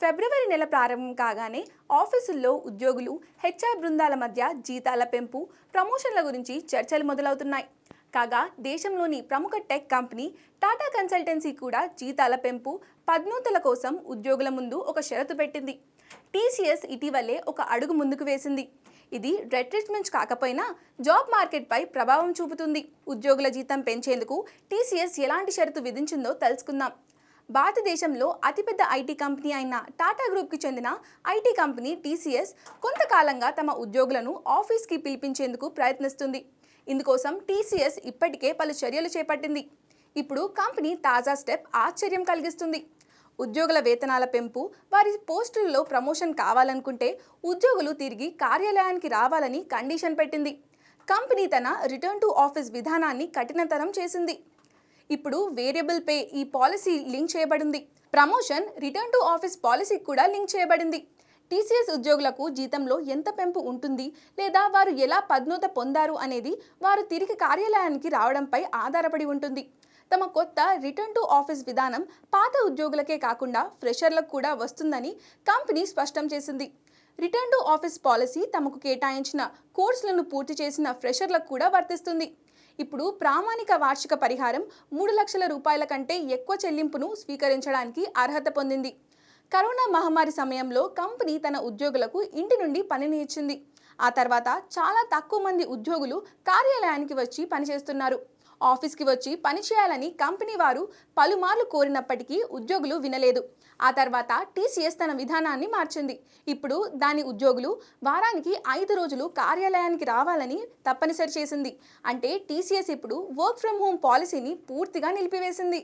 ఫిబ్రవరి నెల ప్రారంభం కాగానే ఆఫీసుల్లో ఉద్యోగులు హెచ్ఆర్ బృందాల మధ్య జీతాల పెంపు ప్రమోషన్ల గురించి చర్చలు మొదలవుతున్నాయి. కాగా దేశంలోని ప్రముఖ టెక్ కంపెనీ టాటా కన్సల్టెన్సీ కూడా జీతాల పెంపు పద్నోతుల కోసం ఉద్యోగుల ముందు ఒక షరతు పెట్టింది. టీసీఎస్ ఇటీవలే ఒక అడుగు ముందుకు వేసింది. ఇది రెట్రిచ్మెంట్ కాకపోయినా జాబ్ మార్కెట్పై ప్రభావం చూపుతుంది. ఉద్యోగుల జీతం పెంచేందుకు టీసీఎస్ ఎలాంటి షరతు విధించిందో తెలుసుకుందాం. భారతదేశంలో అతిపెద్ద ఐటీ కంపెనీ అయిన టాటా గ్రూప్కి చెందిన ఐటీ కంపెనీ టీసీఎస్ కొంతకాలంగా తమ ఉద్యోగులను ఆఫీస్కి పిలిపించేందుకు ప్రయత్నిస్తుంది. ఇందుకోసం టీసీఎస్ ఇప్పటికే పలు చర్యలు చేపట్టింది. ఇప్పుడు కంపెనీ తాజా స్టెప్ ఆశ్చర్యం కలిగిస్తుంది. ఉద్యోగుల వేతనాల పెంపు వారి పోస్టులలో ప్రమోషన్ కావాలనుకుంటే ఉద్యోగులు తిరిగి కార్యాలయానికి రావాలని కండిషన్ పెట్టింది. కంపెనీ తన రిటర్న్ టు ఆఫీస్ విధానాన్ని కఠినతరం చేసింది. ఇప్పుడు వేరియబుల్ పే ఈ పాలసీ లింక్ చేయబడింది. Promotion return to office policy కూడా లింక్ చేయబడింది. టీసీఎస్ ఉద్యోగులకు జీతంలో ఎంత పెంపు ఉంటుంది? లేదా వారు ఎలా పద్నోత పొందారు అనేది వారు తిరిగి కార్యాలయానికి రావడంపై ఆధారపడి ఉంటుంది. తమ కొత్త రిటర్న్ టు ఆఫీస్ విధానం పాత ఉద్యోగులకే కాకుండా ఫ్రెషర్లకు కూడా వస్తుందని కంపెనీ స్పష్టం చేసింది. రిటర్న్ టు ఆఫీస్ పాలసీ తమకు కేటాయించిన కోర్సులను పూర్తి చేసిన ఫ్రెషర్లకు కూడా వర్తిస్తుంది. ఇప్పుడు ప్రామాణిక వార్షిక పరిహారం మూడు లక్షల రూపాయల కంటే ఎక్కువ చెల్లింపును స్వీకరించడానికి అర్హత పొందింది. కరోనా మహమ్మారి సమయంలో కంపెనీ తన ఉద్యోగులకు ఇంటి నుండి పనిని ఇచ్చింది. ఆ తర్వాత చాలా తక్కువ మంది ఉద్యోగులు కార్యాలయానికి వచ్చి పనిచేస్తున్నారు. ఆఫీస్కి వచ్చి పని చేయాలని కంపెనీ వారు పలుమార్లు కోరినప్పటికీ ఉద్యోగులు వినలేదు. ఆ తర్వాత టీసీఎస్ తన విధానాన్ని మార్చింది. ఇప్పుడు దాని ఉద్యోగులు వారానికి ఐదు రోజులు కార్యాలయానికి రావాలని తప్పనిసరి చేసింది. అంటే టీసీఎస్ ఇప్పుడు వర్క్ ఫ్రమ్ హోమ్ పాలసీని పూర్తిగా నిలిపివేసింది.